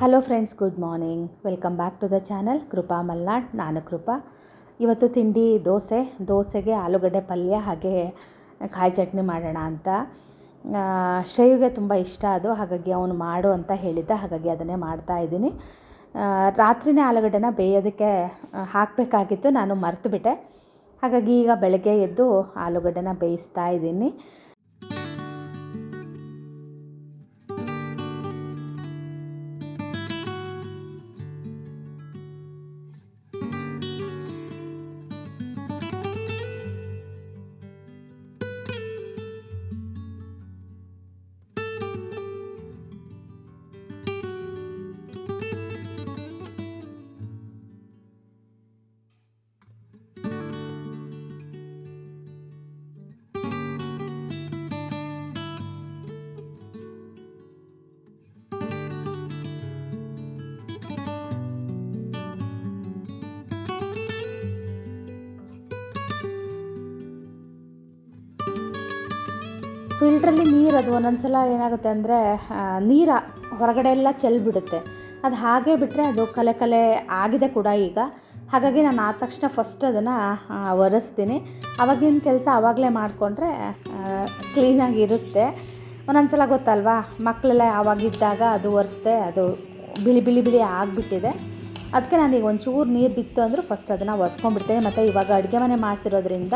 Hello friends good morning welcome back to the channel Krupa Malnad ನಾನು ಕೃಪಾ ಇವತ್ತು ತಿಂಡಿ, ದೋಸೆ. ದೋಸೆಗೆ ಆಲೂಗಡ್ಡೆ ಪಲ್ಯ, ಹಾಗೆ ಕಾಯಿ ಚಟ್ನಿ ಮಾಡೋಣ ಅಂತ. ಶ್ರೇಯುಗೆ ತುಂಬ ಇಷ್ಟ ಅದು. ಹಾಗಾಗಿ ಅವನು ಮಾಡು ಅಂತ ಹೇಳಿದ್ದ. ಹಾಗಾಗಿ ಅದನ್ನೇ ಮಾಡ್ತಾ ಇದ್ದೀನಿ. ರಾತ್ರಿನೇ ಆಲೂಗಡ್ಡೆನ ಬೇಯೋದಕ್ಕೆ ಹಾಕಬೇಕಾಗಿತ್ತು. ನಾನು ಮರೆತುಬಿಟ್ಟೆ. ಹಾಗಾಗಿ ಈಗ ಬೆಳಗ್ಗೆ ಎದ್ದು ಆಲೂಗಡ್ಡೆನ ಬೇಯಿಸ್ತಾ ಇದ್ದೀನಿ. ಫಿಲ್ಟ್ರಲ್ಲಿ ನೀರು ಅದು ಒಂದೊಂದು ಸಲ ಏನಾಗುತ್ತೆ ಅಂದರೆ ನೀರು ಹೊರಗಡೆ ಎಲ್ಲ ಚೆಲ್ಬಿಡುತ್ತೆ. ಅದು ಹಾಗೆ ಬಿಟ್ಟರೆ ಅದು ಕಲೆ ಕಲೆ ಆಗಿದೆ ಕೂಡ ಈಗ. ಹಾಗಾಗಿ ನಾನು ಆದ ತಕ್ಷಣ ಫಸ್ಟ್ ಅದನ್ನು ಒರೆಸ್ತೀನಿ. ಅವಾಗಿನ ಕೆಲಸ ಆವಾಗಲೇ ಮಾಡಿಕೊಂಡ್ರೆ ಕ್ಲೀನಾಗಿರುತ್ತೆ ಒಂದೊಂದು ಸಲ ಗೊತ್ತಲ್ವಾ ಮಕ್ಕಳೆಲ್ಲ ಆವಾಗಿದ್ದಾಗ ಅದು ಒರೆಸ್ದೆ, ಅದು ಬಿಳಿ ಬಿಳಿ ಬಿಳಿ ಆಗಿಬಿಟ್ಟಿದೆ. ಅದಕ್ಕೆ ನಾನೀಗ ಒಂಚೂರು ನೀರು ಬಿತ್ತು ಅಂದರೂ ಫಸ್ಟ್ ಅದನ್ನು ಒರೆಸ್ಕೊಂಡ್ಬಿಡ್ತೇನೆ. ಮತ್ತು ಇವಾಗ ಅಡುಗೆ ಮನೆ ಮಾಡ್ತಿರೋದ್ರಿಂದ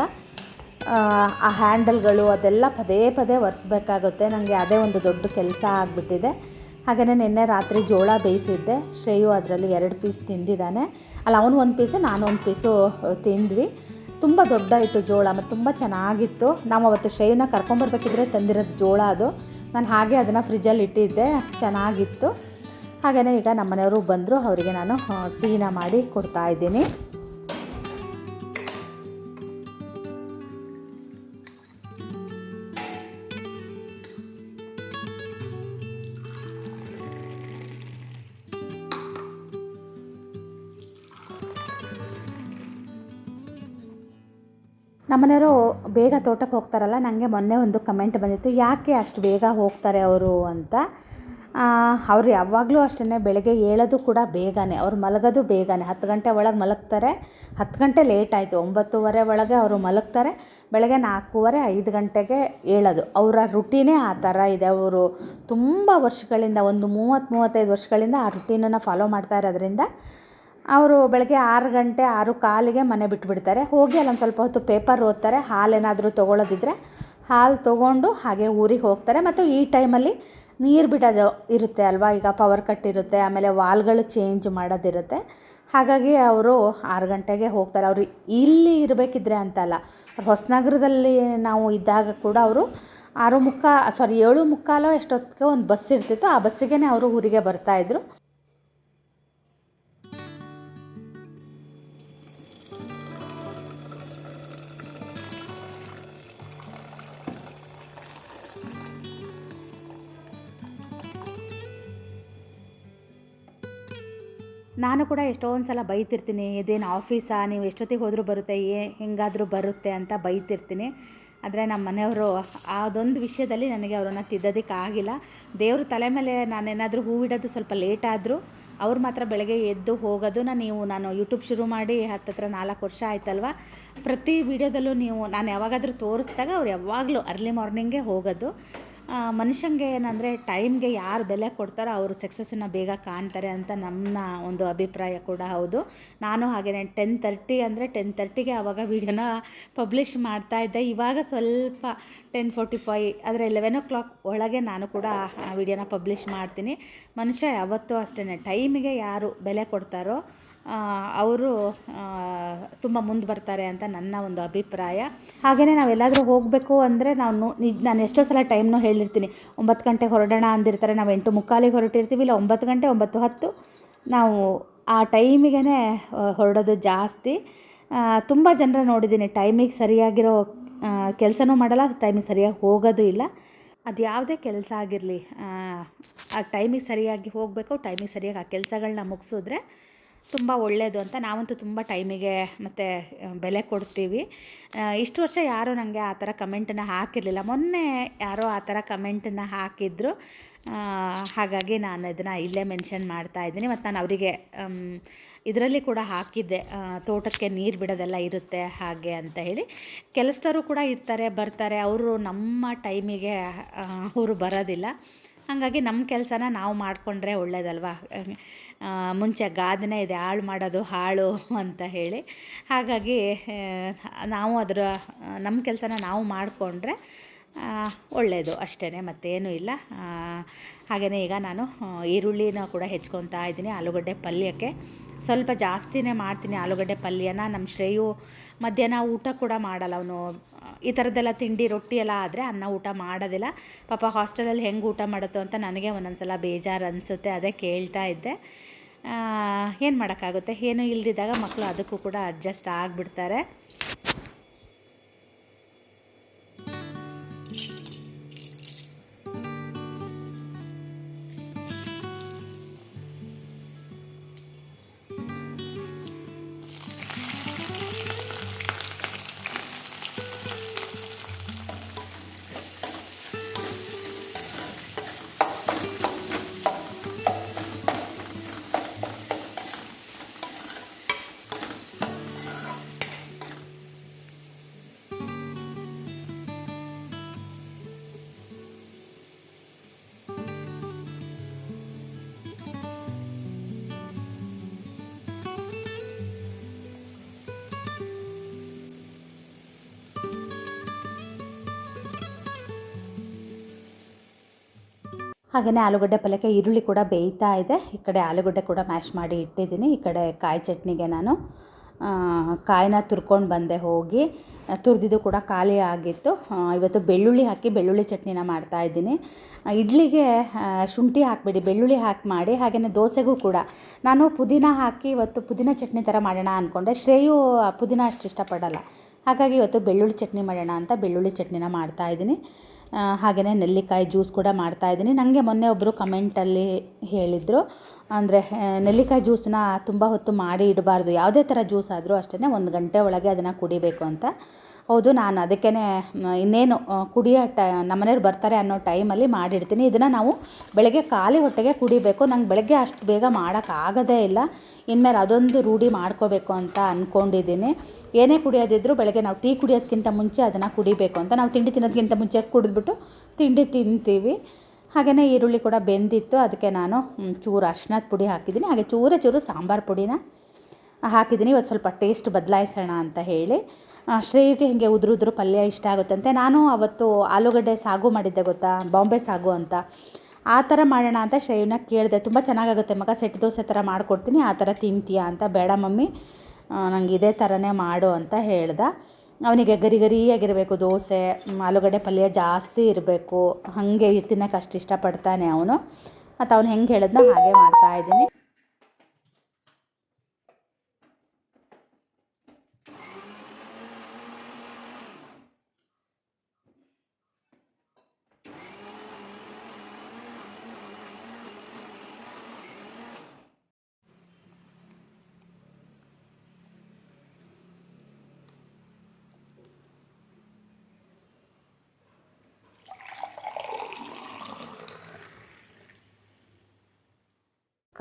ಆ, ಹ್ಯಾಂಡಲ್ಗಳು ಅದೆಲ್ಲ ಪದೇ ಪದೇ ಒರೆಸ್ಬೇಕಾಗುತ್ತೆ. ನನಗೆ ಅದೇ ಒಂದು ದೊಡ್ಡ ಕೆಲಸ ಆಗಿಬಿಟ್ಟಿದೆ. ಹಾಗೆಯೇ ನಿನ್ನೆ ರಾತ್ರಿ ಜೋಳ ಬೇಯಿಸಿದ್ದೆ. ಶ್ರೇಯು ಅದರಲ್ಲಿ ಎರಡು ಪೀಸ್ ತಿಂದಿದ್ದಾನೆ. ಅಲ್ಲ ಅವನು ಒಂದು ಪೀಸು ನಾನು ಒಂದು ಪೀಸು ತಿಂದ್ವಿ. ತುಂಬ ದೊಡ್ಡ ಇತ್ತು ಜೋಳ ಮತ್ತು ತುಂಬ ಚೆನ್ನಾಗಿತ್ತು. ನಾವು ಅವತ್ತು ಶ್ರೇಯುನ ಕರ್ಕೊಂಬರ್ಬೇಕಿದ್ರೆ ತಂದಿರೋದು ಜೋಳ ಅದು. ನಾನು ಹಾಗೆ ಅದನ್ನು ಫ್ರಿಜ್ಜಲ್ಲಿ ಇಟ್ಟಿದ್ದೆ. ಚೆನ್ನಾಗಿತ್ತು. ಹಾಗೆಯೇ ಈಗ ನಮ್ಮ ಮನೆಯವರು ಬಂದರು ಅವರಿಗೆ ನಾನು ಟೀನ ಮಾಡಿ ಕೊಡ್ತಾ ನಮ್ಮನೆಯವರು ಬೇಗ ತೋಟಕ್ಕೆ ಹೋಗ್ತಾರಲ್ಲ ನನಗೆ ಮೊನ್ನೆ ಒಂದು ಕಮೆಂಟ್ ಬಂದಿತ್ತು, ಯಾಕೆ ಅಷ್ಟು ಬೇಗ ಹೋಗ್ತಾರೆ ಅವರು? ಅಂತ. ಅವ್ರು ಯಾವಾಗಲೂ ಅಷ್ಟೇ ಬೆಳಗ್ಗೆ ಏಳೋದು ಕೂಡ ಬೇಗನೆ, ಅವ್ರು ಮಲಗೋದು ಬೇಗನೆ. ಹತ್ತು ಗಂಟೆ ಒಳಗೆ ಮಲಗ್ತಾರೆ, ಹತ್ತು ಗಂಟೆ ಲೇಟ್ ಆಯಿತು, ಒಂಬತ್ತುವರೆ ಒಳಗೆ ಅವರು ಮಲಗ್ತಾರೆ, ಬೆಳಗ್ಗೆ ನಾಲ್ಕೂವರೆ, ಐದು ಗಂಟೆಗೆ ಏಳೋದು. ಅವರ ರುಟೀನೇ ಆ ಥರ ಇದೆ. ಅವರು ತುಂಬ ವರ್ಷಗಳಿಂದ, ಒಂದು ಮೂವತ್ತು ಮೂವತ್ತೈದು ವರ್ಷಗಳಿಂದ ಆ ರುಟೀನನ್ನು ಫಾಲೋ ಮಾಡ್ತಾ ಇರೋದ್ರಿಂದ ಅವರು ಬೆಳಗ್ಗೆ ಆರು ಗಂಟೆ ಆರು ಕಾಲಿಗೆ ಮನೆ ಬಿಟ್ಬಿಡ್ತಾರೆ. ಹೋಗಿ ಅಲ್ಲೊಂದು ಸ್ವಲ್ಪ ಹೊತ್ತು ಪೇಪರ್ ಓದ್ತಾರೆ. ಹಾಲೇನಾದರೂ ತೊಗೊಳೋದಿದ್ರೆ ಹಾಲು ತೊಗೊಂಡು ಹಾಗೆ ಊರಿಗೆ ಹೋಗ್ತಾರೆ. ಮತ್ತು ಈ ಟೈಮಲ್ಲಿ ನೀರು ಬಿಡೋದು ಇರುತ್ತೆ ಅಲ್ವಾ? ಈಗ ಪವರ್ ಕಟ್ ಇರುತ್ತೆ, ಆಮೇಲೆ ವಾಲ್ಗಳು ಚೇಂಜ್ ಮಾಡೋದಿರುತ್ತೆ. ಹಾಗಾಗಿ ಅವರು ಆರು ಗಂಟೆಗೆ ಹೋಗ್ತಾರೆ. ಅವರು ಇಲ್ಲಿ ಇರಬೇಕಿದ್ರೆ ಅಂತಲ್ಲ ಹೊಸನಗರದಲ್ಲಿ ನಾವು ಇದ್ದಾಗ ಕೂಡ ಅವರು ಆರು ಮುಕ್ಕಾ ಸಾರಿ ಏಳು ಮುಕ್ಕಾಲೋ ಎಷ್ಟೊತ್ತಿಗೆ ಒಂದು ಬಸ್ ಇರ್ತಿತ್ತು. ಆ ಬಸ್ಸಿಗೆ ಅವರು ಊರಿಗೆ ಬರ್ತಾಯಿದ್ರು ನಾನು ಕೂಡ ಎಷ್ಟೊಂದು ಸಲ ಬೈತಿರ್ತೀನಿ, ಇದೇನು ಆಫೀಸಾ ನೀವು ಎಷ್ಟೊತ್ತಿಗೆ ಹೋದರೂ ಬರುತ್ತೆ, ಏ, ಹೆಂಗಾದರೂ ಬರುತ್ತೆ ಅಂತ ಬೈತಿರ್ತೀನಿ. ಆದರೆ ನಮ್ಮ ಮನೆಯವರು ಅದೊಂದು ವಿಷಯದಲ್ಲಿ ನನಗೆ ಅವರನ್ನು ತಿದ್ದೋದಕ್ಕೆ ಆಗಿಲ್ಲ. ದೇವ್ರ ತಲೆ ಮೇಲೆ ನಾನೇನಾದರೂ ಹೂವಿಡೋದು ಸ್ವಲ್ಪ ಲೇಟ್ ಆದರೂ ಅವ್ರು ಮಾತ್ರ ಬೆಳಗ್ಗೆ ಎದ್ದು ಹೋಗೋದನ್ನ ನೀವು ನಾನು ಯೂಟ್ಯೂಬ್ ಶುರು ಮಾಡಿ ಹತ್ತತ್ರ ನಾಲ್ಕು ವರ್ಷ ಆಯ್ತಲ್ವ? ಪ್ರತಿ ವಿಡಿಯೋದಲ್ಲೂ ನೀವು ನಾನು ಯಾವಾಗಾದರೂ ತೋರಿಸಿದಾಗ ಅವ್ರು ಯಾವಾಗಲೂ ಅರ್ಲಿ ಮಾರ್ನಿಂಗೇ ಹೋಗೋದು. ಆ, ಮನುಷ್ಯಂಗೆ ಏನಂದರೆ ಟೈಮ್ಗೆ ಯಾರು ಬೆಲೆ ಕೊಡ್ತಾರೋ ಅವರು ಸಕ್ಸಸ್ಸನ್ನು ಬೇಗ ಕಾಣ್ತಾರೆ ಅಂತ ನನ್ನ ಒಂದು ಅಭಿಪ್ರಾಯ ಕೂಡ ಹೌದು. ನಾನು ಹಾಗೆಯೇ ಟೆನ್ ತರ್ಟಿ ಅಂದರೆ ಟೆನ್ ತರ್ಟಿಗೆ ಆವಾಗ ವೀಡಿಯೋನ ಪಬ್ಲಿಷ್ ಮಾಡ್ತಾ ಇದ್ದೆ. ಇವಾಗ ಸ್ವಲ್ಪ ಟೆನ್ ಫೋರ್ಟಿ ಫೈ ಆದರೆ ಲೆವೆನ್ ಓ ಕ್ಲಾಕ್ ಒಳಗೆ ನಾನು ಕೂಡ ವಿಡಿಯೋನ ಪಬ್ಲಿಷ್ ಮಾಡ್ತೀನಿ. ಮನುಷ್ಯ ಯಾವತ್ತೂ ಅಷ್ಟೇ ಟೈಮಿಗೆ ಯಾರು ಬೆಲೆ ಕೊಡ್ತಾರೋ ಅವರು ತುಂಬ ಮುಂದೆ ಬರ್ತಾರೆ ಅಂತ ನನ್ನ ಒಂದು ಅಭಿಪ್ರಾಯ. ಹಾಗೆಯೇ ನಾವೆಲ್ಲಾದರೂ ಹೋಗಬೇಕು ಅಂದರೆ ನಾನು ನೋ ನಾನು ಎಷ್ಟೋ ಸಲ ಟೈಮ್ನೂ ಹೇಳಿರ್ತೀನಿ. ಒಂಬತ್ತು ಗಂಟೆಗೆ ಹೊರಡೋಣ ಅಂದಿರ್ತಾರೆ, ನಾವು ಎಂಟು ಮುಕ್ಕಾಲಿಗೆ ಹೊರಟಿರ್ತೀವಿ, ಇಲ್ಲ ಒಂಬತ್ತು ಗಂಟೆ, ಒಂಬತ್ತು ಹತ್ತು. ನಾವು ಆ ಟೈಮಿಗೆ ಹೊರಡೋದು ಜಾಸ್ತಿ. ತುಂಬ ಜನರ ನೋಡಿದ್ದೀನಿ. ಟೈಮಿಗೆ ಸರಿಯಾಗಿರೋ ಕೆಲಸನೂ ಮಾಡಲ್ಲ, ಟೈಮಿಗೆ ಸರಿಯಾಗಿ ಹೋಗೋದು ಇಲ್ಲ. ಅದು ಯಾವುದೇ ಕೆಲಸ ಆಗಿರಲಿ, ಆ ಟೈಮಿಗೆ ಸರಿಯಾಗಿ ಹೋಗಬೇಕು, ಟೈಮಿಗೆ ಸರಿಯಾಗಿ ಆ ಕೆಲಸಗಳನ್ನ ಮುಗಿಸಿದ್ರೆ ತುಂಬ ಒಳ್ಳೆಯದು ಅಂತ ನಾವಂತೂ ತುಂಬ ಟೈಮಿಗೆ ಮತ್ತು ಬೆಲೆ ಕೊಡ್ತೀವಿ. ಇಷ್ಟು ವರ್ಷ ಯಾರೂ ನನಗೆ ಆ ಥರ ಕಮೆಂಟನ್ನು ಹಾಕಿರಲಿಲ್ಲ. ಮೊನ್ನೆ ಯಾರೋ ಆ ಥರ ಕಮೆಂಟನ್ನು ಹಾಕಿದ್ರು. ಹಾಗಾಗಿ ನಾನು ಇದನ್ನು ಇಲ್ಲೇ ಮೆನ್ಷನ್ ಮಾಡ್ತಾ ಇದ್ದೀನಿ. ಮತ್ತು ನಾನು ಅವರಿಗೆ ಇದರಲ್ಲಿ ಕೂಡ ಹಾಕಿದ್ದೆ. ತೋಟಕ್ಕೆ ನೀರು ಬಿಡೋದೆಲ್ಲ ಇರುತ್ತೆ ಹಾಗೆ ಅಂತ ಹೇಳಿ. ಕೆಲಸದವರು ಕೂಡ ಇರ್ತಾರೆ, ಬರ್ತಾರೆ. ಅವರು ನಮ್ಮ ಟೈಮಿಗೆ ಅವರು ಬರೋದಿಲ್ಲ. ಹಾಗಾಗಿ ನಮ್ಮ ಕೆಲಸನ ನಾವು ಮಾಡಿಕೊಂಡ್ರೆ ಒಳ್ಳೇದಲ್ವಾ? ಮುಂಚೆ ಗಾದೆನೇ ಇದೆ, ಹಾಳು ಮಾಡೋದು ಹಾಳು ಅಂತ ಹೇಳಿ. ಹಾಗಾಗಿ ನಾವು ಅದರ ನಮ್ಮ ಕೆಲಸನ ನಾವು ಮಾಡಿಕೊಂಡ್ರೆ ಒಳ್ಳೆಯದು ಅಷ್ಟೇ ಮತ್ತೇನು ಇಲ್ಲ. ಹಾಗೆಯೇ ಈಗ ನಾನು ಈರುಳ್ಳಿನ ಕೂಡ ಹೆಚ್ಕೊತಾ ಇದ್ದೀನಿ, ಆಲೂಗಡ್ಡೆ ಪಲ್ಯಕ್ಕೆ. ಸ್ವಲ್ಪ ಜಾಸ್ತಿನೇ ಮಾಡ್ತೀನಿ ಆಲೂಗಡ್ಡೆ ಪಲ್ಯನ ನಮ್ಮ ಶ್ರೇಯು ಮಧ್ಯಾಹ್ನ ಊಟ ಕೂಡ ಮಾಡಲ್ಲ ಅವನು. ಈ ಥರದ್ದೆಲ್ಲ ತಿಂಡಿ, ರೊಟ್ಟಿ ಎಲ್ಲ ಆದರೆ ಅನ್ನ ಊಟ ಮಾಡೋದಿಲ್ಲ. ಪಾಪ ಹಾಸ್ಟೆಲಲ್ಲಿ ಹೆಂಗೆ ಊಟ ಮಾಡುತ್ತೋ ಅಂತ ನನಗೆ ಒಂದೊಂದು ಸಲ ಬೇಜಾರು ಅನಿಸುತ್ತೆ, ಅದೇ ಕೇಳ್ತಾ ಇದ್ದೆ. ಏನು ಮಾಡೋಕ್ಕಾಗುತ್ತೆ? ಏನೂ ಇಲ್ದಿದ್ದಾಗ ಮಕ್ಕಳು ಅದಕ್ಕೂ ಕೂಡ ಅಡ್ಜಸ್ಟ್ ಆಗಿಬಿಡ್ತಾರೆ. ಹಾಗೆಯೇ ಆಲೂಗಡ್ಡೆ ಪಲ್ಯಕ್ಕೆ ಈರುಳ್ಳಿ ಕೂಡ ಬೇಯ್ತಾ ಇದೆ. ಈ ಕಡೆ ಆಲೂಗಡ್ಡೆ ಕೂಡ ಮ್ಯಾಶ್ ಮಾಡಿ ಇಟ್ಟಿದ್ದೀನಿ. ಈ ಕಡೆ ಕಾಯಿ ಚಟ್ನಿಗೆ ನಾನು ಕಾಯಿನ ತುರ್ಕೊಂಡು ಬಂದೆ ಹೋಗಿ. ತುರಿದಿದ್ದು ಕೂಡ ಖಾಲಿ ಆಗಿತ್ತು. ಇವತ್ತು ಬೆಳ್ಳುಳ್ಳಿ ಹಾಕಿ ಬೆಳ್ಳುಳ್ಳಿ ಚಟ್ನಿನ ಮಾಡ್ತಾ ಇದ್ದೀನಿ. ಇಡ್ಲಿಗೆ ಶುಂಠಿ ಹಾಕಿಬಿಡಿ, ಬೆಳ್ಳುಳ್ಳಿ ಹಾಕಿ ಮಾಡಿ. ಹಾಗೆಯೇ ದೋಸೆಗೂ ಕೂಡ. ನಾನು ಪುದೀನ ಹಾಕಿ ಇವತ್ತು ಪುದೀನ ಚಟ್ನಿ ಥರ ಮಾಡೋಣ ಅಂದ್ಕೊಂಡೆ ಶ್ರೇಯು ಪುದೀನ ಅಷ್ಟು ಇಷ್ಟಪಡಲ್ಲ. ಹಾಗಾಗಿ ಇವತ್ತು ಬೆಳ್ಳುಳ್ಳಿ ಚಟ್ನಿ ಮಾಡೋಣ ಅಂತ ಬೆಳ್ಳುಳ್ಳಿ ಚಟ್ನಿನ ಮಾಡ್ತಾ ಇದ್ದೀನಿ. ಹಾಗೆಯೇ ನೆಲ್ಲಿಕಾಯಿ ಜ್ಯೂಸ್ ಕೂಡ ಮಾಡ್ತಾ ಇದ್ದೀನಿ. ನನಗೆ ಮೊನ್ನೆ ಒಬ್ಬರು ಕಮೆಂಟಲ್ಲಿ ಹೇಳಿದರು, ಅಂದರೆ ನೆಲ್ಲಿಕಾಯಿ ಜ್ಯೂಸನ್ನ ತುಂಬ ಹೊತ್ತು ಮಾಡಿ ಇಡಬಾರ್ದು. ಯಾವುದೇ ಥರ ಜ್ಯೂಸ್ ಆದರೂ ಅಷ್ಟೇ ಒಂದು ಗಂಟೆ ಒಳಗೆ ಅದನ್ನು ಕುಡಿಬೇಕು ಅಂತ. ಹೌದು, ನಾನು ಅದಕ್ಕೇ ಇನ್ನೇನು ಕುಡಿಯೋ ಟ, ನಮ್ಮನೆಯವ್ರು ಬರ್ತಾರೆ ಅನ್ನೋ ಟೈಮಲ್ಲಿ ಮಾಡಿಡ್ತೀನಿ. ಇದನ್ನು ನಾವು ಬೆಳಗ್ಗೆ ಖಾಲಿ ಹೊಟ್ಟೆಗೆ ಕುಡಿಬೇಕು. ನಂಗೆ ಬೆಳಗ್ಗೆ ಅಷ್ಟು ಬೇಗ ಮಾಡೋಕ್ಕಾಗೋದೇ ಇಲ್ಲ. ಇನ್ಮೇಲೆ ಅದೊಂದು ರೂಢಿ ಮಾಡ್ಕೋಬೇಕು ಅಂತ ಅಂದ್ಕೊಂಡಿದ್ದೀನಿ ಏನೇ ಕುಡಿಯೋದಿದ್ರು ಬೆಳಗ್ಗೆ ನಾವು ಟೀ ಕುಡಿಯೋದಕ್ಕಿಂತ ಮುಂಚೆ ಅದನ್ನು ಕುಡಿಬೇಕು ಅಂತ. ನಾವು ತಿಂಡಿ ತಿನ್ನೋದಕ್ಕಿಂತ ಮುಂಚೆ ಕುಡಿದ್ಬಿಟ್ಟು ತಿಂಡಿ ತಿಂತೀವಿ. ಹಾಗೆಯೇ ಈರುಳ್ಳಿ ಕೂಡ ಬೆಂದಿತ್ತು. ಅದಕ್ಕೆ ನಾನು ಚೂರು ಅರ್ಶಿನದ ಪುಡಿ ಹಾಕಿದ್ದೀನಿ. ಹಾಗೆ ಚೂರೇ ಚೂರು ಸಾಂಬಾರು ಪುಡಿನ ಹಾಕಿದ್ದೀನಿ. ಇವತ್ತು ಸ್ವಲ್ಪ ಟೇಸ್ಟ್ ಬದಲಾಯಿಸೋಣ ಅಂತ ಹೇಳಿ. ಶ್ರೇಯಿಗೆ ಹಿಂಗೆ ಉದುರು ಉದುರು ಪಲ್ಯ ಇಷ್ಟ ಆಗುತ್ತಂತೆ ನಾನು ಅವತ್ತು ಆಲೂಗಡ್ಡೆ ಸಾಗು ಮಾಡಿದ್ದೆ ಗೊತ್ತಾ? ಬಾಂಬೆ ಸಾಗು ಅಂತ. ಆ ಥರ ಮಾಡೋಣ ಅಂತ ಶ್ರೇಯನ್ನ ಕೇಳಿದೆ. ತುಂಬ ಚೆನ್ನಾಗಾಗುತ್ತೆ ಮಗ. ಸೆಟ್ ದೋಸೆ ಥರ ಮಾಡಿಕೊಡ್ತೀನಿ. ಆ ಥರ ತಿಂತೀಯಾ ಅಂತ. ಬೇಡ ಮಮ್ಮಿ. ನಂಗೆ ಇದೇ ಥರನೇ ಮಾಡು ಅಂತ ಹೇಳ್ದ. ಅವನಿಗೆ ಗರಿ ಗರಿಯಾಗಿರಬೇಕು ದೋಸೆ, ಆಲೂಗಡ್ಡೆ ಪಲ್ಯ ಜಾಸ್ತಿ ಇರಬೇಕು. ಹಾಗೆ ತಿನ್ನೋಕೆ ಅಷ್ಟು ಇಷ್ಟಪಡ್ತಾನೆ ಅವನು. ಮತ್ತು ಅವ್ನು ಹೆಂಗೆ ಹೇಳಿದ್ನೋ ಹಾಗೆ ಮಾಡ್ತಾಯಿದ್ದೀನಿ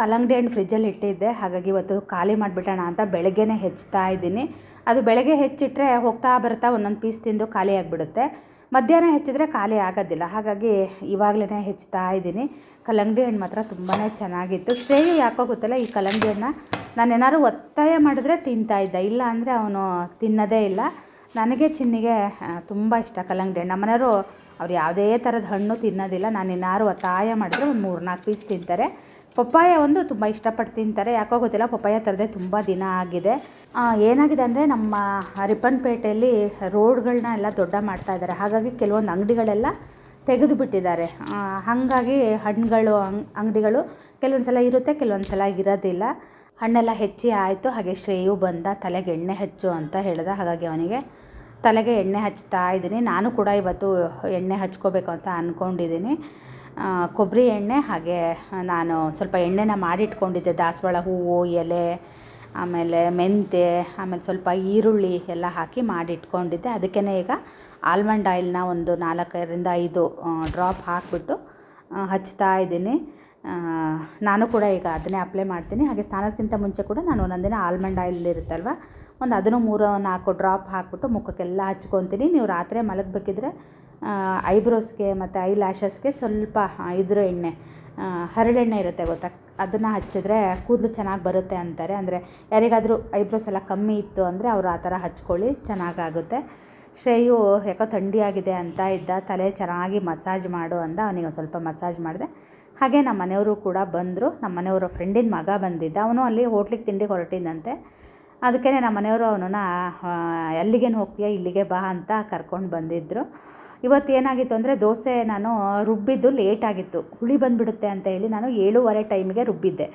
ಕಲ್ಲಂಗಡಿ ಹಣ್ಣು ಫ್ರಿಜ್ಜಲ್ಲಿ ಇಟ್ಟಿದ್ದೆ. ಹಾಗಾಗಿ ಇವತ್ತು ಖಾಲಿ ಮಾಡಿಬಿಡೋಣ ಅಂತ ಬೆಳಗ್ಗೆನೇ ಹೆಚ್ಚುತ್ತಾ ಇದ್ದೀನಿ. ಅದು ಬೆಳಗ್ಗೆ ಹೆಚ್ಚಿಟ್ರೆ ಹೋಗ್ತಾ ಬರ್ತಾ ಒಂದೊಂದು ಪೀಸ್ ತಿಂದು ಖಾಲಿ ಆಗಿಬಿಡುತ್ತೆ. ಮಧ್ಯಾಹ್ನ ಹೆಚ್ಚಿದ್ರೆ ಖಾಲಿ ಆಗೋದಿಲ್ಲ. ಹಾಗಾಗಿ ಇವಾಗಲೇ ಹೆಚ್ಚುತ್ತಾ ಇದ್ದೀನಿ. ಕಲ್ಲಂಗಡಿ ಹಣ್ಣು ಮಾತ್ರ ತುಂಬಾ ಚೆನ್ನಾಗಿತ್ತು. ಶ್ರೇಯು ಯಾಕೋ ಗೊತ್ತಲ್ಲ, ಈ ಕಲ್ಲಂಗಡಿ ಹಣ್ಣು ನಾನು ಏನಾದ್ರು ಒತ್ತಾಯ ಮಾಡಿದ್ರೆ ತಿಂತಾ ಇದ್ದ. ಇಲ್ಲ ಅಂದರೆ ಅವನು ತಿನ್ನೋದೇ ಇಲ್ಲ. ನನಗೆ ಚಿನ್ನಿಗೆ ತುಂಬ ಇಷ್ಟ ಕಲ್ಲಂಗಡಿ ಹಣ್ಣು. ನಮ್ಮನೆಯವರು ಅವ್ರು ಯಾವುದೇ ಥರದ ಹಣ್ಣು ತಿನ್ನೋದಿಲ್ಲ. ನಾನು ಏನಾದ್ರು ಒತ್ತಾಯ ಮಾಡಿದ್ರೆ ಒಂದು ಮೂರು ನಾಲ್ಕು ಪೀಸ್ ತಿಂತಾರೆ. ಪಪ್ಪಾಯ ಒಂದು ತುಂಬ ಇಷ್ಟಪಟ್ಟು ತಿಂತಾರೆ. ಯಾಕೋ ಗೊತ್ತಿಲ್ಲ, ಪಪ್ಪಾಯ ತರದೆ ತುಂಬ ದಿನ ಆಗಿದೆ. ಏನಾಗಿದೆ ಅಂದರೆ ನಮ್ಮ ರಿಪ್ಪನ್ಪೇಟೆಯಲ್ಲಿ ರೋಡ್ಗಳನ್ನ ಎಲ್ಲ ದೊಡ್ಡ ಮಾಡ್ತಾ ಇದ್ದಾರೆ. ಹಾಗಾಗಿ ಕೆಲವೊಂದು ಅಂಗಡಿಗಳೆಲ್ಲ ತೆಗೆದು ಬಿಟ್ಟಿದ್ದಾರೆ. ಹಾಗಾಗಿ ಹಣ್ಣುಗಳು, ಅಂಗ್, ಅಂಗಡಿಗಳು ಕೆಲವೊಂದು ಸಲ ಇರುತ್ತೆ, ಕೆಲವೊಂದು ಸಲ ಇರೋದಿಲ್ಲ. ಹಣ್ಣೆಲ್ಲ ಹೆಚ್ಚಿ ಆಯಿತು. ಹಾಗೆ ಶ್ರೇಯು ಬಂದ, ತಲೆಗೆ ಎಣ್ಣೆ ಹಚ್ಚು ಅಂತ ಹೇಳಿದ. ಹಾಗಾಗಿ ಅವನಿಗೆ ತಲೆಗೆ ಎಣ್ಣೆ ಹಚ್ತಾ ಇದ್ದೀನಿ. ನಾನು ಕೂಡ ಇವತ್ತು ಎಣ್ಣೆ ಹಚ್ಕೋಬೇಕು ಅಂತ ಅಂದ್ಕೊಂಡಿದ್ದೀನಿ ಕೊಬ್ಬರಿ ಎಣ್ಣೆ ಹಾಗೆ ನಾನು ಸ್ವಲ್ಪ ಎಣ್ಣೆನ ಮಾಡಿಟ್ಕೊಂಡಿದ್ದೆ. ದಾಸವಾಳ ಹೂವು, ಎಲೆ, ಆಮೇಲೆ ಮೆಂತೆ ಆಮೇಲೆ ಸ್ವಲ್ಪ ಈರುಳ್ಳಿ ಎಲ್ಲ ಹಾಕಿ ಮಾಡಿಟ್ಕೊಂಡಿದ್ದೆ. ಅದಕ್ಕೇ ಈಗ ಆಲ್ಮಂಡ್ ಆಯಿಲ್ನ ಒಂದು ನಾಲ್ಕರಿಂದ ಐದು ಡ್ರಾಪ್ ಹಾಕಿಬಿಟ್ಟು ಹಚ್ತಾ ಇದ್ದೀನಿ. ನಾನು ಕೂಡ ಈಗ ಅದನ್ನೇ ಅಪ್ಲೈ ಮಾಡ್ತೀನಿ. ಹಾಗೆ ಸ್ನಾನಕ್ಕಿಂತ ಮುಂಚೆ ಕೂಡ ನಾನು ಒಂದೊಂದಿನ ಆಲ್ಮಂಡ್ ಆಯಿಲ್ ಇರುತ್ತಲ್ವ, ಒಂದು ಅದನ್ನು ಮೂರು ನಾಲ್ಕು ಡ್ರಾಪ್ ಹಾಕ್ಬಿಟ್ಟು ಮುಖಕ್ಕೆಲ್ಲ ಹಚ್ಕೊತೀನಿ. ನೀವು ರಾತ್ರಿ ಮಲಗಬೇಕಿದ್ರೆ ಐಬ್ರೋಸ್ಗೆ ಮತ್ತು ಐ ಲ್ಯಾಶಸ್ಗೆ ಸ್ವಲ್ಪ ಇದ್ರ ಎಣ್ಣೆ ಹರಳೆಣ್ಣೆ ಇರುತ್ತೆ ಗೊತ್ತಾ? ಅದನ್ನು ಹಚ್ಚಿದ್ರೆ ಕೂದಲು ಚೆನ್ನಾಗಿ ಬರುತ್ತೆ ಅಂತಾರೆ. ಅಂದರೆ ಯಾರಿಗಾದರೂ ಐಬ್ರೋಸ್ ಎಲ್ಲ ಕಮ್ಮಿ ಇತ್ತು ಅಂದರೆ ಅವರು ಆ ಥರ ಹಚ್ಕೊಳ್ಳಿ, ಚೆನ್ನಾಗಾಗುತ್ತೆ. ಶ್ರೇಯು ಯಾಕೋ ಥಂಡಿಯಾಗಿದೆ ಅಂತ ಇದ್ದ, ತಲೆ ಚೆನ್ನಾಗಿ ಮಸಾಜ್ ಮಾಡು ಅಂದ ಅವನಿಗೆ ಸ್ವಲ್ಪ ಮಸಾಜ್ ಮಾಡಿದೆ. ಹಾಗೆ ನಮ್ಮ ಮನೆಯವರು ಕೂಡ ಬಂದರು. ನಮ್ಮ ಮನೆಯವರ ಫ್ರೆಂಡಿನ ಮಗ ಬಂದಿದ್ದ. ಅವನು ಅಲ್ಲಿ ಹೋಟ್ಲಿಗೆ ತಿಂಡಿ ಹೊರಟಿದ್ದಂತೆ. ಅದಕ್ಕೆ ನಮ್ಮ ಮನೆಯವರು ಅವನನ್ನ ಅಲ್ಲಿಗೇನು ಹೋಗ್ತೀಯ? ಇಲ್ಲಿಗೆ ಬಾ ಅಂತ ಕರ್ಕೊಂಡು ಬಂದಿದ್ದರು ಇವತ್ತು ಏನಾಗಿತ್ತು ಅಂದರೆ ದೋಸೆ ನಾನು ರುಬ್ಬಿದ್ದು ಲೇಟ್ ಆಗಿತ್ತು. ಹುಳಿ ಬಂದುಬಿಡುತ್ತೆ ಅಂತ ಹೇಳಿ ನಾನು ಏಳುವರೆ ಟೈಮಿಗೆ ರುಬ್ಬಿದ್ದೆ.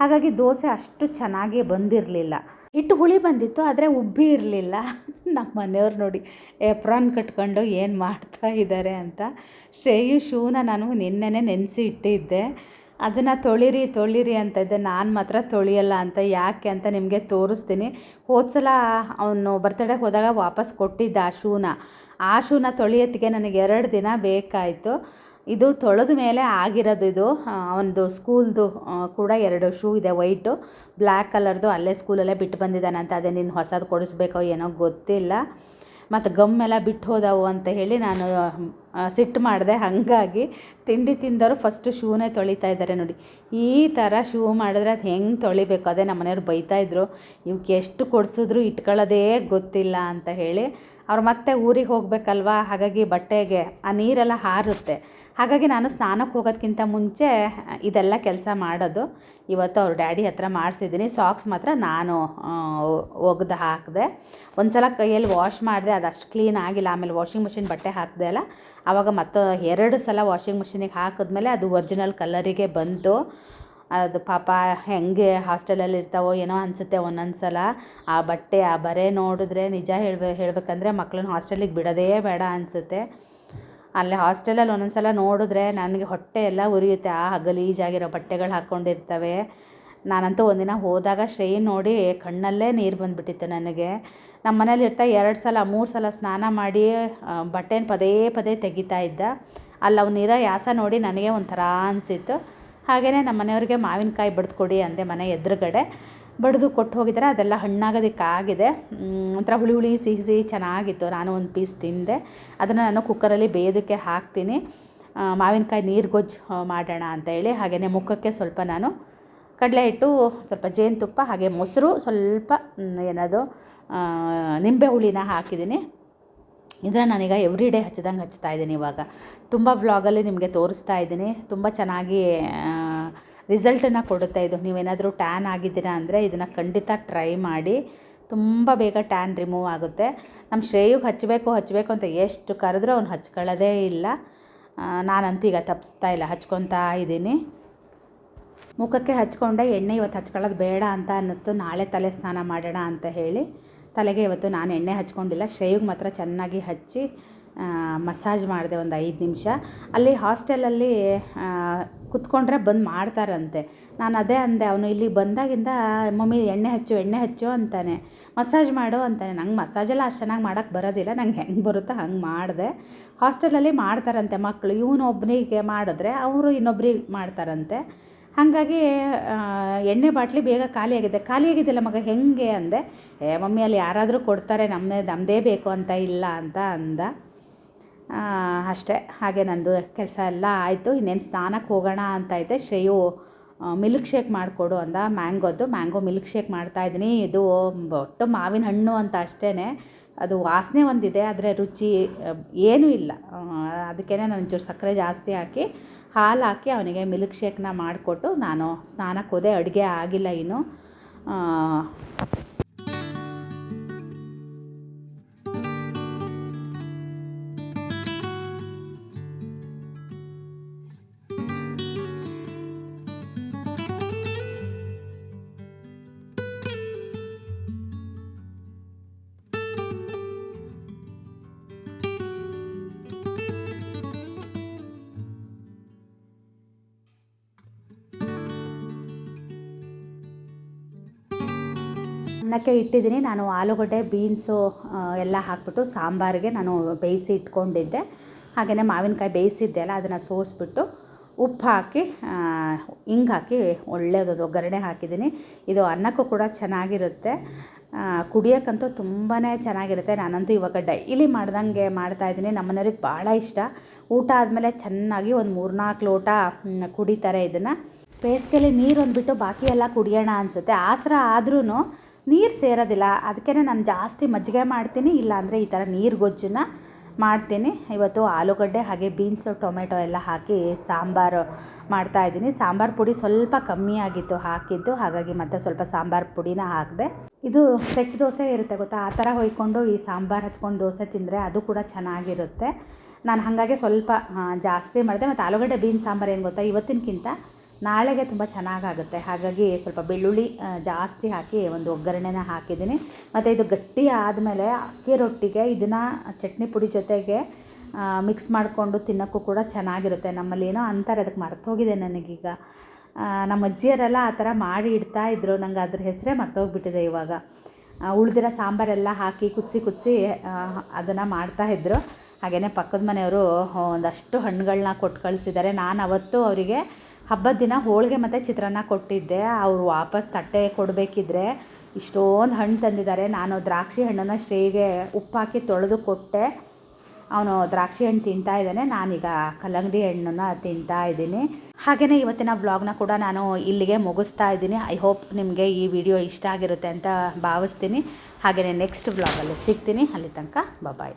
ಹಾಗಾಗಿ ದೋಸೆ ಅಷ್ಟು ಚೆನ್ನಾಗಿ ಬಂದಿರಲಿಲ್ಲ. ಹಿಟ್ಟು ಹುಳಿ ಬಂದಿತ್ತು, ಆದರೆ ಉಬ್ಬಿ ಇರಲಿಲ್ಲ. ನಮ್ಮ ಮನೆಯವ್ರು ನೋಡಿ ಎಪ್ರಾನ್ ಕಟ್ಕೊಂಡು ಏನು ಮಾಡ್ತಾ ಇದ್ದಾರೆ ಅಂತ. ಶ್ರೇಯು ಶೂನ ನಾನು ನಿನ್ನೆನೇ ನೆನೆಸಿ ಇಟ್ಟಿದ್ದೆ. ಅದನ್ನು ತೊಳಿರಿ ತೊಳಿರಿ ಅಂತ ಇದ್ದೆ. ನಾನು ಮಾತ್ರ ತೊಳಿಯಲ್ಲ ಅಂತ ಯಾಕೆ ಅಂತ ನಿಮಗೆ ತೋರಿಸ್ತೀನಿ. ಹೋದ ಸಲ ಅವನು ಬರ್ತಡೇಗೆ ಹೋದಾಗ ವಾಪಸ್ ಕೊಟ್ಟಿದ್ದ ಆ ಶೂನ. ಆ ಶೂನ ತೊಳೆಯೋತ್ತಿಗೆ ನನಗೆ ಎರಡು ದಿನ ಬೇಕಾಯಿತು. ಇದು ತೊಳೆದ ಮೇಲೆ ಆಗಿರೋದು ಇದು. ಅವನದು ಸ್ಕೂಲ್ದು ಕೂಡ ಎರಡು ಶೂ ಇದೆ ವೈಟು ಬ್ಲ್ಯಾಕ್ ಕಲರ್ದು ಅಲ್ಲೇ ಸ್ಕೂಲಲ್ಲೇ ಬಿಟ್ಟು ಬಂದಿದ್ದಾನಂತ. ಅದೇ ನೀನು ಹೊಸದು ಕೊಡಿಸ್ಬೇಕೋ ಏನೋ ಗೊತ್ತಿಲ್ಲ. ಮತ್ತು ಗಮ್ ಎಲ್ಲ ಬಿಟ್ಟು ಹೋದವು ಅಂತ ಹೇಳಿ ನಾನು ಸಿಟ್ಟು ಮಾಡಿದೆ. ಹಾಗಾಗಿ ತಿಂಡಿ ತಿಂದವರು ಫಸ್ಟು ಶೂನೇ ತೊಳಿತಾ ಇದ್ದಾರೆ ನೋಡಿ. ಈ ಥರ ಶೂ ಮಾಡಿದ್ರೆ ಅದು ಹೆಂಗೆ ತೊಳಿಬೇಕು? ಅದೇ ನಮ್ಮ ಮನೆಯವ್ರು ಬೈತಾಯಿದ್ರು ಇವಕ್ಕೆ ಎಷ್ಟು ಕೊಡಿಸಿದ್ರು ಇಟ್ಕೊಳ್ಳೋದೇ ಗೊತ್ತಿಲ್ಲ ಅಂತ ಹೇಳಿ ಅವ್ರು ಮತ್ತೆ ಊರಿಗೆ ಹೋಗಬೇಕಲ್ವಾ? ಹಾಗಾಗಿ ಬಟ್ಟೆಗೆ ಆ ನೀರೆಲ್ಲ ಹಾರುತ್ತೆ. ಹಾಗಾಗಿ ನಾನು ಸ್ನಾನಕ್ಕೆ ಹೋಗೋದಕ್ಕಿಂತ ಮುಂಚೆ ಇದೆಲ್ಲ ಕೆಲಸ ಮಾಡೋದು. ಇವತ್ತು ಅವ್ರ ಡ್ಯಾಡಿ ಹತ್ರ ಮಾಡಿಸಿದ್ದೀನಿ. ಸಾಕ್ಸ್ ಮಾತ್ರ ನಾನು ಒಗೆದು ಹಾಕಿದೆ. ಒಂದು ಸಲ ಕೈಯಲ್ಲಿ ವಾಶ್ ಮಾಡಿದೆ, ಅದು ಅಷ್ಟು ಕ್ಲೀನ್ ಆಗಿಲ್ಲ. ಆಮೇಲೆ ವಾಷಿಂಗ್ ಮಿಷಿನ್ ಬಟ್ಟೆ ಹಾಕಿದೆ ಅಲ್ಲ. ಆವಾಗ ಮತ್ತೆ ಎರಡು ಸಲ ವಾಷಿಂಗ್ ಮಿಷಿನಿಗೆ ಹಾಕಿದ್ಮೇಲೆ ಅದು ಒರಿಜಿನಲ್ ಕಲರಿಗೆ ಬಂತು. ಅದು ಪಾಪ ಹೆಂಗೆ ಹಾಸ್ಟೆಲಲ್ಲಿ ಇರ್ತಾವೋ ಏನೋ ಅನಿಸುತ್ತೆ ಒಂದೊಂದು ಸಲ ಆ ಬಟ್ಟೆ, ಆ ಬರೆ ನೋಡಿದ್ರೆ ನಿಜ ಹೇಳ್ಬೇ, ಹೇಳಬೇಕಂದ್ರೆ ಮಕ್ಳನ್ನ ಹಾಸ್ಟೆಲಿಗೆ ಬಿಡೋದೇ ಬೇಡ ಅನಿಸುತ್ತೆ. ಅಲ್ಲಿ ಹಾಸ್ಟೆಲಲ್ಲಿ ಒಂದೊಂದು ಸಲ ನೋಡಿದ್ರೆ ನನಗೆ ಹೊಟ್ಟೆ ಎಲ್ಲ ಉರಿಯುತ್ತೆ. ಆ ಗಲೀಜಾಗಿರೋ ಬಟ್ಟೆಗಳು ಹಾಕ್ಕೊಂಡಿರ್ತವೆ. ನಾನಂತೂ ಒಂದಿನ ಹೋದಾಗ ಶ್ರೇಯಿ ನೋಡಿ ಕಣ್ಣಲ್ಲೇ ನೀರು ಬಂದುಬಿಟ್ಟಿತ್ತು ನನಗೆ. ನಮ್ಮ ಮನೇಲಿ ಇರ್ತಾ ಎರಡು ಸಲ, ಮೂರು ಸಲ ಸ್ನಾನ ಮಾಡಿ ಬಟ್ಟೆನ ಪದೇ ಪದೇ ತೆಗಿತಾ ಇದ್ದ. ಅಲ್ಲಿ ನೀರ ಯಾಸ ನೋಡಿ ನನಗೆ ಒಂಥರ ಅನಿಸಿತ್ತು. ಹಾಗೆಯೇ ನಮ್ಮ ಮನೆಯವ್ರಿಗೆ ಮಾವಿನಕಾಯಿ ಬಡ್ದು ಕೊಡಿ ಅಂದೆ ಮನೆ ಎದುರುಗಡೆ. ಬಡಿದು ಕೊಟ್ಟು ಹೋಗಿದ್ದಾರೆ, ಅದೆಲ್ಲ ಹಣ್ಣಾಗೋದಕ್ಕಾಗಿದೆ. ಒಂಥರ ಹುಳಿ ಹುಳಿ ಸಿಹಿ ಸಿಹಿ ಚೆನ್ನಾಗಿತ್ತು. ನಾನು ಒಂದು ಪೀಸ್ ತಿಂದೆ. ಅದನ್ನು ನಾನು ಕುಕ್ಕರಲ್ಲಿ ಬೇಯೋದಕ್ಕೆ ಹಾಕ್ತೀನಿ. ಮಾವಿನಕಾಯಿ ನೀರು ಗೊಜ್ಜು ಮಾಡೋಣ ಅಂತ ಹೇಳಿ. ಹಾಗೆಯೇ ಮುಖಕ್ಕೆ ಸ್ವಲ್ಪ ನಾನು ಕಡಲೆ ಹಿಟ್ಟು, ಸ್ವಲ್ಪ ಜೇನುತುಪ್ಪ, ಹಾಗೆ ಮೊಸರು, ಸ್ವಲ್ಪ ಏನದು ನಿಂಬೆ ಹುಳಿನ ಹಾಕಿದ್ದೀನಿ. ಇದನ್ನು ನಾನೀಗ ಎವ್ರಿ ಡೇ ಹಚ್ಚಿದಂಗೆ ಹಚ್ತಾ ಇದ್ದೀನಿ ಇವಾಗ. ತುಂಬ ವ್ಲಾಗಲ್ಲಿ ನಿಮಗೆ ತೋರಿಸ್ತಾ ಇದ್ದೀನಿ. ತುಂಬ ಚೆನ್ನಾಗಿ ರಿಸಲ್ಟನ್ನು ಕೊಡುತ್ತೆ ಇದು. ನೀವೇನಾದರೂ ಟ್ಯಾನ್ ಆಗಿದ್ದೀರಾ ಅಂದರೆ ಇದನ್ನು ಖಂಡಿತ ಟ್ರೈ ಮಾಡಿ. ತುಂಬ ಬೇಗ ಟ್ಯಾನ್ ರಿಮೂವ್ ಆಗುತ್ತೆ. ನಮ್ಮ ಶ್ರೇಯುಗೆ ಹಚ್ಚಬೇಕು ಹಚ್ಚಬೇಕು ಅಂತ ಎಷ್ಟು ಕರೆದ್ರೂ ಅವ್ನು ಹಚ್ಕೊಳ್ಳೋದೇ ಇಲ್ಲ. ನಾನಂತೂ ಈಗ ತಪ್ಪಿಸ್ತಾ ಇಲ್ಲ, ಹಚ್ಕೊತಾ ಇದ್ದೀನಿ. ಮುಖಕ್ಕೆ ಹಚ್ಕೊಂಡೆ, ಎಣ್ಣೆ ಇವತ್ತು ಹಚ್ಕೊಳ್ಳೋದು ಬೇಡ ಅಂತ ಅನ್ನಿಸ್ತು. ನಾಳೆ ತಲೆ ಸ್ನಾನ ಮಾಡೋಣ ಅಂತ ಹೇಳಿ. ತಲೆಗೆ ಇವತ್ತು ನಾನು ಎಣ್ಣೆ ಹಚ್ಕೊಂಡಿಲ್ಲ, ಶ್ರೇಯುಗೆ ಮಾತ್ರ ಚೆನ್ನಾಗಿ ಹಚ್ಚಿ ಮಸಾಜ್ ಮಾಡಿದೆ ಒಂದು ಐದು ನಿಮಿಷ. ಅಲ್ಲಿ ಹಾಸ್ಟೆಲಲ್ಲಿ ಕುತ್ಕೊಂಡ್ರೆ ಬಂದು ಮಾಡ್ತಾರಂತೆ. ನಾನು ಅದೇ ಅಂದೆ, ಅವನು ಇಲ್ಲಿ ಬಂದಾಗಿಂದ, ಮಮ್ಮಿ, ಎಣ್ಣೆ ಹಚ್ಚು ಎಣ್ಣೆ ಹಚ್ಚು ಅಂತಾನೆ. ಮಸಾಜ್ ಮಾಡು ಅಂತಾನೆ. ನಂಗೆ ಮಸಾಜೆಲ್ಲ ಅಷ್ಟು ಚೆನ್ನಾಗಿ ಮಾಡೋಕ್ಕೆ ಬರೋದಿಲ್ಲ, ನಂಗೆ ಹೆಂಗೆ ಬರುತ್ತೋ ಹಂಗೆ ಮಾಡಿದೆ. ಹಾಸ್ಟೆಲಲ್ಲಿ ಮಾಡ್ತಾರಂತೆ ಮಕ್ಕಳು ಇವನು ಒಬ್ಬನಿಗೆ ಮಾಡಿದ್ರೆ, ಅವರು ಇನ್ನೊಬ್ರಿಗೆ ಮಾಡ್ತಾರಂತೆ. ಹಾಗಾಗಿ ಎಣ್ಣೆ ಬಾಟ್ಲಿ ಬೇಗ ಖಾಲಿಯಾಗಿದೆ ಖಾಲಿಯಾಗಿದ್ದಿಲ್ಲ ಮಗ, ಹೆಂಗೆ ಅಂದೆ? ಏ, ಮಮ್ಮಿ, ಅಲ್ಲಿ ಯಾರಾದರೂ ಕೊಡ್ತಾರೆ ನಮ್ಮದೇ ನಮ್ಮದೇ ಬೇಕು ಅಂತ ಇಲ್ಲ ಅಂತ ಅಂದ. ಅಷ್ಟೇ, ಹಾಗೆ ನಂದು ಕೆಲಸ ಎಲ್ಲ ಆಯಿತು. ಇನ್ನೇನು ಸ್ನಾನಕ್ಕೆ ಹೋಗೋಣ ಅಂತ ಐತೆ ಶ್ರೇಯು ಮಿಲ್ಕ್ ಶೇಕ್ ಮಾಡಿಕೊಡು ಅಂದ. ಮ್ಯಾಂಗೋದು ಮ್ಯಾಂಗೋ ಮಿಲ್ಕ್ ಶೇಕ್ ಮಾಡ್ತಾಯಿದ್ದೀನಿ ಇದು ಒಟ್ಟು ಮಾವಿನ ಹಣ್ಣು ಅಂತ ಅಷ್ಟೇ ಅದು ವಾಸನೆ ಒಂದಿದೆ, ಆದರೆ ರುಚಿ ಏನೂ ಇಲ್ಲ. ಅದಕ್ಕೇ ನಾನು ಒಂಚೂರು ಸಕ್ಕರೆ ಜಾಸ್ತಿ ಹಾಕಿ ಹಾಲು ಹಾಕಿ ಅವನಿಗೆ ಮಿಲ್ಕ್ ಶೇಕ್ನ ಮಾಡಿಕೊಟ್ಟು ನಾನು ಸ್ನಾನಕ್ಕೆ ಹೋದೆ ಅಡುಗೆ ಆಗಿಲ್ಲ ಇನ್ನು. ಅನ್ನಕ್ಕೆ ಇಟ್ಟಿದ್ದೀನಿ. ನಾನು ಆಲೂಗಡ್ಡೆ, ಬೀನ್ಸು ಎಲ್ಲ ಹಾಕ್ಬಿಟ್ಟು ಸಾಂಬಾರಿಗೆ ನಾನು ಬೇಯಿಸಿ ಇಟ್ಕೊಂಡಿದ್ದೆ. ಹಾಗೆಯೇ ಮಾವಿನಕಾಯಿ ಬೇಯಿಸಿದ್ದೆ ಅಲ್ಲ, ಅದನ್ನು ಸೋಸಿಬಿಟ್ಟು ಉಪ್ಪು ಹಾಕಿ ಹಿಂಗೆ ಹಾಕಿ, ಒಳ್ಳೆಯದು ಒಗ್ಗರಣೆ ಹಾಕಿದ್ದೀನಿ. ಇದು ಅನ್ನಕ್ಕೂ ಕೂಡ ಚೆನ್ನಾಗಿರುತ್ತೆ. ಕುಡಿಯೋಕ್ಕಂತೂ ತುಂಬಾ ಚೆನ್ನಾಗಿರುತ್ತೆ. ನಾನಂತೂ ಇವಾಗ ಡೈಲಿ ಮಾಡ್ದಂಗೆ ಮಾಡ್ತಾಯಿದ್ದೀನಿ ನಮ್ಮ ಮನೆಯವ್ರಿಗೆ ಭಾಳ ಇಷ್ಟ. ಊಟ ಆದಮೇಲೆ ಚೆನ್ನಾಗಿ ಒಂದು ಮೂರ್ನಾಲ್ಕು ಲೋಟ ಕುಡಿತಾರೆ ಇದನ್ನು. ಬೇಸಿಗೆಯಲ್ಲಿ ನೀರು ಒಂದ್ಬಿಟ್ಟು ಬಾಕಿ ಎಲ್ಲ ಕುಡಿಯೋಣ ಅನಿಸುತ್ತೆ. ಆಸರ ಆದ್ರೂ ನೀರು ಸೇರೋದಿಲ್ಲ. ಅದಕ್ಕೆ ನಾನು ಜಾಸ್ತಿ ಮಜ್ಜಿಗೆ ಮಾಡ್ತೀನಿ. ಇಲ್ಲಾಂದರೆ ಈ ಥರ ನೀರು ಗೊಜ್ಜನ್ನ ಮಾಡ್ತೀನಿ. ಇವತ್ತು ಆಲೂಗಡ್ಡೆ ಹಾಗೆ ಬೀನ್ಸು, ಟೊಮೆಟೊ ಎಲ್ಲ ಹಾಕಿ ಸಾಂಬಾರು ಮಾಡ್ತಾಯಿದ್ದೀನಿ ಸಾಂಬಾರು ಪುಡಿ ಸ್ವಲ್ಪ ಕಮ್ಮಿ ಆಗಿತ್ತು ಹಾಕಿದ್ದು. ಹಾಗಾಗಿ ಮತ್ತೆ ಸ್ವಲ್ಪ ಸಾಂಬಾರು ಪುಡಿನ ಹಾಕಿದೆ. ಇದು ಸೆಟ್ ದೋಸೆ ಇರುತ್ತೆ ಗೊತ್ತಾ? ಆ ಥರ ಹೊಯ್ಕೊಂಡು ಈ ಸಾಂಬಾರು ಹಚ್ಕೊಂಡು ದೋಸೆ ತಿಂದರೆ ಅದು ಕೂಡ ಚೆನ್ನಾಗಿರುತ್ತೆ. ನಾನು ಹಾಗಾಗಿ ಸ್ವಲ್ಪ ಜಾಸ್ತಿ ಮಾಡಿದೆ. ಮತ್ತು ಆಲೂಗಡ್ಡೆ ಬೀನ್ ಸಾಂಬಾರು ಏನು ಗೊತ್ತಾ? ಇವತ್ತಿನಕ್ಕಿಂತ ನಾಳೆಗೆ ತುಂಬ ಚೆನ್ನಾಗಾಗುತ್ತೆ. ಹಾಗಾಗಿ ಸ್ವಲ್ಪ ಬೆಳ್ಳುಳ್ಳಿ ಜಾಸ್ತಿ ಹಾಕಿ ಒಂದು ಒಗ್ಗರಣೆನ ಹಾಕಿದ್ದೀನಿ. ಮತ್ತು ಇದು ಗಟ್ಟಿ ಆದಮೇಲೆ ಅಕ್ಕಿ ರೊಟ್ಟಿಗೆ ಇದನ್ನು ಚಟ್ನಿ ಪುಡಿ ಜೊತೆಗೆ ಮಿಕ್ಸ್ ಮಾಡಿಕೊಂಡು ತಿನ್ನೋಕ್ಕೂ ಕೂಡ ಚೆನ್ನಾಗಿರುತ್ತೆ. ನಮ್ಮಲ್ಲಿ ಏನೋ ಅಂತಾರೆ, ಅದಕ್ಕೆ ಮರ್ತೋಗಿದೆ ನನಗೀಗ. ನಮ್ಮ ಅಜ್ಜಿಯರೆಲ್ಲ ಆ ಥರ ಮಾಡಿ ಇಡ್ತಾ ಇದ್ದರು ನಂಗೆ ಅದ್ರ ಹೆಸರೇ ಮರ್ತೋಗ್ಬಿಟ್ಟಿದೆ ಇವಾಗ. ಉಳಿದಿರೋ ಸಾಂಬಾರೆಲ್ಲ ಹಾಕಿ ಕುದಿಸಿ ಕುದಿಸಿ ಅದನ್ನು ಮಾಡ್ತಾಯಿದ್ರು ಹಾಗೆಯೇ ಪಕ್ಕದ ಮನೆಯವರು ಒಂದಷ್ಟು ಹಣ್ಣುಗಳನ್ನ ಕೊಟ್ಟು ಕಳಿಸಿದ್ದಾರೆ. ನಾನು ಅವತ್ತು ಅವರಿಗೆ ಹಬ್ಬದ ದಿನ ಹೋಳಿಗೆ ಮತ್ತು ಚಿತ್ರಾನ್ನ ಕೊಟ್ಟಿದ್ದೆ. ಅವರು ವಾಪಸ್ ತಟ್ಟೆ ಕೊಡಬೇಕಿದ್ರೆ ಇಷ್ಟೊಂದು ಹಣ್ಣು ತಂದಿದ್ದಾರೆ. ನಾನು ದ್ರಾಕ್ಷಿ ಹಣ್ಣನ್ನು ಶ್ರೇಗೆ ಉಪ್ಪಾಕಿ ತೊಳೆದು ಕೊಟ್ಟೆ. ಅವನು ದ್ರಾಕ್ಷಿ ಹಣ್ಣು ತಿಂತಾ ಇದ್ದಾನೆ. ನಾನೀಗ ಕಲ್ಲಂಗಡಿ ಹಣ್ಣನ್ನು ತಿಂತಾ ಇದ್ದೀನಿ. ಹಾಗೆಯೇ ಇವತ್ತಿನ ವ್ಲಾಗ್ನ ಕೂಡ ನಾನು ಇಲ್ಲಿಗೆ ಮುಗಿಸ್ತಾ ಇದ್ದೀನಿ. ಐ ಹೋಪ್ ನಿಮಗೆ ಈ ವಿಡಿಯೋ ಇಷ್ಟ ಆಗಿರುತ್ತೆ ಅಂತ ಭಾವಿಸ್ತೀನಿ. ಹಾಗೆಯೇ ನೆಕ್ಸ್ಟ್ ವ್ಲಾಗಲ್ಲಿ ಸಿಗ್ತೀನಿ. ಅಲ್ಲಿ ತನಕ ಬಾಯ್